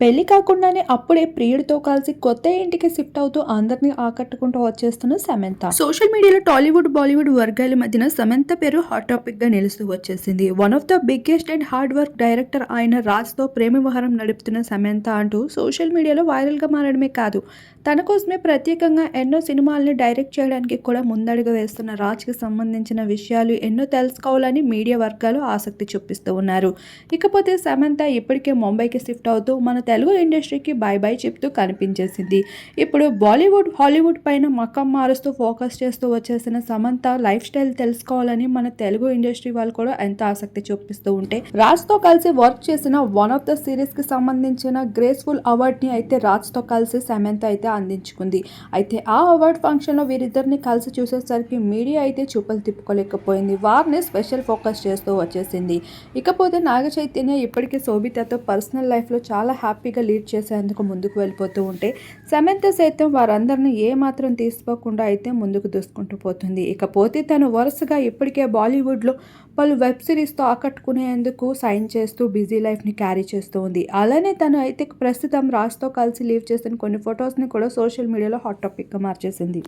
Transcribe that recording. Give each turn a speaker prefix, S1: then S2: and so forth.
S1: పెళ్ళి కాకుండానే అప్పుడే ప్రియుడితో కలిసి కొత్త ఇంటికి షిఫ్ట్ అవుతూ అందరినీ ఆకట్టుకుంటూ వచ్చేస్తున్న సమంత. సోషల్ మీడియాలో టాలీవుడ్ బాలీవుడ్ వర్గాల మధ్యన సమంత పేరు హాట్ టాపిక్గా నిలుస్తూ వచ్చేసింది. One of the biggest and hard work director ఆయన రాజ్తో ప్రేమ వ్యవహారం నడుపుతున్న సమంత అంటూ సోషల్ మీడియాలో వైరల్గా మారడమే కాదు తన కోసమే ప్రత్యేకంగా ఎన్నో సినిమాల్ని డైరెక్ట్ చేయడానికి కూడా ముందడుగు వేస్తున్న రాజ్కి సంబంధించిన విషయాలు ఎన్నో తెలుసుకోవాలని మీడియా వర్గాలు ఆసక్తి చూపిస్తూ ఉన్నారు. ఇకపోతే సమంత ఇప్పటికే ముంబైకి షిఫ్ట్ అవుతూ మన తెలుగు ఇండస్ట్రీకి బై బై చెప్తూ కనిపించేసింది. ఇప్పుడు బాలీవుడ్ హాలీవుడ్ పైన మకం మారుస్తూ ఫోకస్ చేస్తూ వచ్చేసిన సమంత లైఫ్ స్టైల్ తెలుసుకోవాలని మన తెలుగు ఇండస్ట్రీ వాళ్ళు కూడా ఎంత ఆసక్తి చూపిస్తూ ఉంటే రాజ్తో కలిసి వర్క్ చేసిన వన్ ఆఫ్ ద సిరీస్కి సంబంధించిన గ్రేస్ఫుల్ అవార్డ్ని అయితే రాజ్తో కలిసి సమంత అయితే అందించుకుంది. అయితే ఆ అవార్డ్ ఫంక్షన్లో వీరిద్దరిని కలిసి చూసేసరికి మీడియా అయితే చూపలు తిప్పుకోలేకపోయింది. వారిని స్పెషల్ ఫోకస్ చేస్తూ వచ్చేసింది. ఇకపోతే నాగ చైతన్య ఇప్పటికే శోభితతో పర్సనల్ లైఫ్లో చాలా హ్యాపీ హ్యాపీగా లీడ్ చేసేందుకు ముందుకు వెళ్ళిపోతూ ఉంటే సమంత సైతం వారందరిని ఏ మాత్రం తీసుకోకుండా అయితే ముందుకు దూసుకుంటూ పోతుంది. ఇకపోతే తను వరుసగా ఇప్పటికే బాలీవుడ్లో పలు వెబ్ సిరీస్తో ఆకట్టుకునేందుకు సైన్ చేస్తూ బిజీ లైఫ్ని క్యారీ చేస్తూ ఉంది. అలానే తను అయితే ప్రస్తుతం రాజ్తో కలిసి లీవ్ చేసిన కొన్ని ఫొటోస్ని కూడా సోషల్ మీడియాలో హాట్ టాపిక్గా మార్చేసింది.